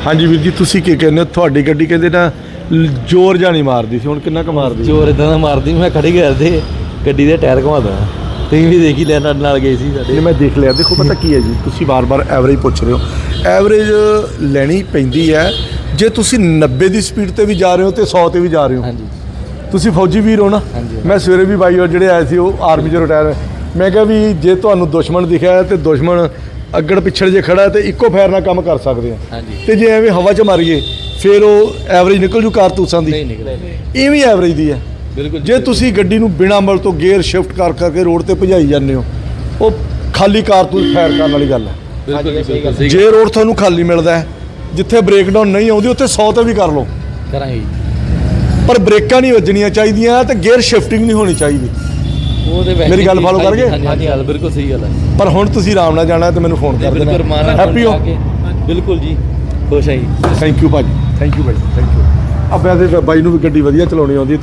ਹਾਂਜੀ ਵੀਰ ਜੀ ਤੁਸੀਂ ਕੀ ਕਹਿੰਦੇ ਹੋ? ਤੁਹਾਡੀ ਗੱਡੀ ਕਹਿੰਦੇ ਨਾ ਲ- ਜ਼ੋਰ ਜਾਣੀ ਮਾਰਦੀ ਸੀ। ਹੁਣ ਕਿੰਨਾ ਕੁ ਮਾਰਦੀ? ਚੋਰ ਇਦਾਂ ਦਾ ਮਾਰਦੀ ਮੈਂ ਖੜੀ ਕਰਦੇ ਗੱਡੀ ਦੇ ਟਾਇਰ ਘੁਮਾ ਦਵਾਂ ਤੁਸੀਂ ਵੀ ਦੇਖੀ ਲੈ ਨਾਲ ਨਾਲ ਗਏ ਸੀ ਸਾਡੇ। ਮੈਂ ਦੇਖ ਲਿਆ। ਦੇਖੋ ਪਤਾ ਕੀ ਹੈ ਜੀ? ਤੁਸੀਂ ਬਾਰ-ਬਾਰ ਐਵਰੇਜ ਪੁੱਛ ਰਹੇ ਹੋ। ਐਵਰੇਜ ਲੈਣੀ ਪੈਂਦੀ ਹੈ। ਜੇ ਤੁਸੀਂ 90 ਦੀ ਸਪੀਡ ਤੇ ਵੀ ਜਾ ਰਹੇ ਹੋ ਤੇ 100 ਤੇ ਵੀ ਜਾ ਰਹੇ ਹੋ। ਹਾਂਜੀ। ਤੁਸੀਂ ਫੌਜੀ ਵੀਰ ਹੋ ਨਾ। ਮੈਂ ਸਵੇਰੇ ਵੀ ਬਾਈ ਉਹ ਜਿਹੜੇ ਆਏ ਸੀ ਉਹ ਆਰਮੀ 'ਚ ਰਿਟਾਇਰ ਮੈਂ ਕਿਹਾ ਵੀ ਜੇ ਤੁਹਾਨੂੰ ਦੁਸ਼ਮਣ ਦਿਖਿਆ ਹੈ ਤੇ ਦੁਸ਼ਮਣ ਅੱਗੜ ਪਿੱਛੜ ਜੇ ਖੜਾ ਹੈ ਤੇ ਇੱਕੋ ਫਾਇਰ ਨਾਲ ਕੰਮ ਕਰ ਸਕਦੇ ਆ। ਤੇ ਜੇ ਐਵੇਂ ਹਵਾ 'ਚ ਮਾਰੀਏ ਫਿਰ ਉਹ ਐਵਰੇਜ ਨਿਕਲ ਜੂ ਕਾਰਤੂਸਾਂ ਦੀ। ਨਹੀਂ ਨਿਕਲੇ ਇਹ ਵੀ ਐਵਰੇਜ ਦੀ ਹੈ। ਬਿਲਕੁਲ ਜੇ ਤੁਸੀਂ ਗੱਡੀ ਨੂੰ ਬਿਨਾਂ ਮਲ ਤੋਂ ਗੇਅਰ ਸ਼ਿਫਟ ਕਰ ਕਰਕੇ ਰੋਡ ਤੇ ਭਜਾਈ ਜਾਂਦੇ ਹੋ ਉਹ ਖਾਲੀ ਕਾਰਤੂਸ ਫਾਇਰ ਕਰਨ ਵਾਲੀ ਗੱਲ ਹੈ। ਬਿਲਕੁਲ ਜੀ, ਰੋਡ ਤੁਹਾਨੂੰ ਖਾਲੀ ਮਿਲਦਾ ਹੈ ਜਿੱਥੇ ਬ੍ਰੇਕਡਾਊਨ ਨਹੀਂ ਆਉਂਦੀ ਉੱਥੇ 100 ਤੇ ਵੀ ਕਰ ਲਓ। ਕਰਾਂਗੇ ਪਰ ਬ੍ਰੇਕਾਂ ਨਹੀਂ ਵੱਜਣੀਆਂ ਚਾਹੀਦੀਆਂ ਤੇ ਗੇਅਰ ਸ਼ਿਫਟਿੰਗ ਨਹੀਂ ਹੋਣੀ ਚਾਹੀਦੀ। ਵੈਸੇ ਮੇਰੀ ਗੱਲ follow ਕਰ ਗਏ? ਹਾਂਜੀ ਹਾਂਜੀ ਗੱਲ ਬਿਲਕੁਲ ਸਹੀ ਗੱਲ ਹੈ। ਪਰ ਹੁਣ ਤੁਸੀਂ ਆਰਾਮ ਨਾਲ ਜਾਣਾ ਤੇ ਮੈਨੂੰ ਫੋਨ ਕਰ ਬਿਲਕੁਲ ਦੇਣਾ। ਹੈਪੀ ਹੋ? ਬਿਲਕੁਲ ਜੀ ਖੁਸ਼ ਹਾਂ ਜੀ। ਥੈਂਕ ਯੂ ਭਾਜੀ ਥੈਂਕ ਯੂ ਭਾਜੀ ਥੈਂਕ ਯੂ ਆ ਵੈਸੇ ਬਾਈ ਨੂੰ ਵੀ ਗੱਡੀ ਵਧੀਆ ਚਲਾਉਣੀ ਆਉਂਦੀ ਹੈ